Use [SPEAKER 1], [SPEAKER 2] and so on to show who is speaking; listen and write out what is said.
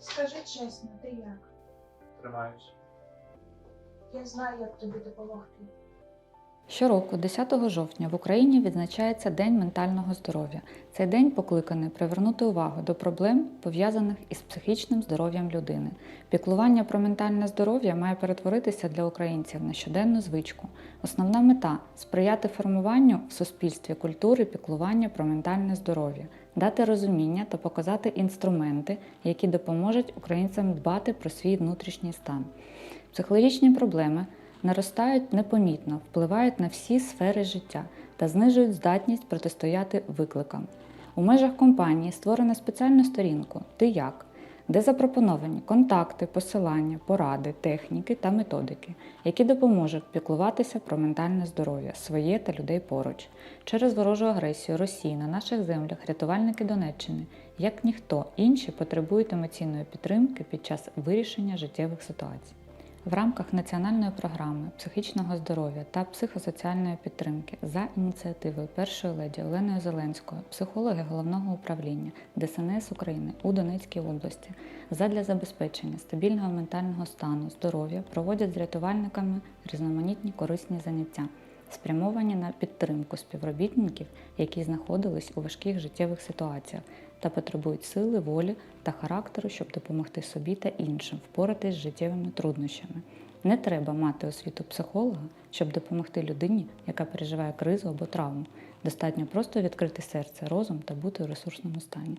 [SPEAKER 1] Скажи чесно, ти як?
[SPEAKER 2] Тримаюсь.
[SPEAKER 1] Я знаю, як тобі допомогти.
[SPEAKER 3] Щороку, 10 жовтня, в Україні відзначається День ментального здоров'я. Цей день покликаний привернути увагу до проблем, пов'язаних із психічним здоров'ям людини. Піклування про ментальне здоров'я має перетворитися для українців на щоденну звичку. Основна мета сприяти формуванню в суспільстві культури піклування про ментальне здоров'я, дати розуміння та показати інструменти, які допоможуть українцям дбати про свій внутрішній стан. Психологічні проблеми наростають непомітно, впливають на всі сфери життя та знижують здатність протистояти викликам. У межах компанії створено спеціальну сторінку Ти як, де запропоновані контакти, посилання, поради, техніки та методики, які допоможуть піклуватися про ментальне здоров'я своє та людей поруч. Через ворожу агресію Росії на наших землях рятувальники Донеччини, як ніхто інші, потребують емоційної підтримки під час вирішення життєвих ситуацій. В рамках національної програми психічного здоров'я та психосоціальної підтримки за ініціативою першої леді Оленою Зеленською, психологи головного управління ДСНС України у Донецькій області задля забезпечення стабільного ментального стану здоров'я проводять з рятувальниками різноманітні корисні заняття, спрямовані на підтримку співробітників, які знаходились у важких життєвих ситуаціях та потребують сили, волі та характеру, щоб допомогти собі та іншим впоратись з життєвими труднощами. Не треба мати освіту психолога, щоб допомогти людині, яка переживає кризу або травму. Достатньо просто відкрити серце, розум та бути у ресурсному стані.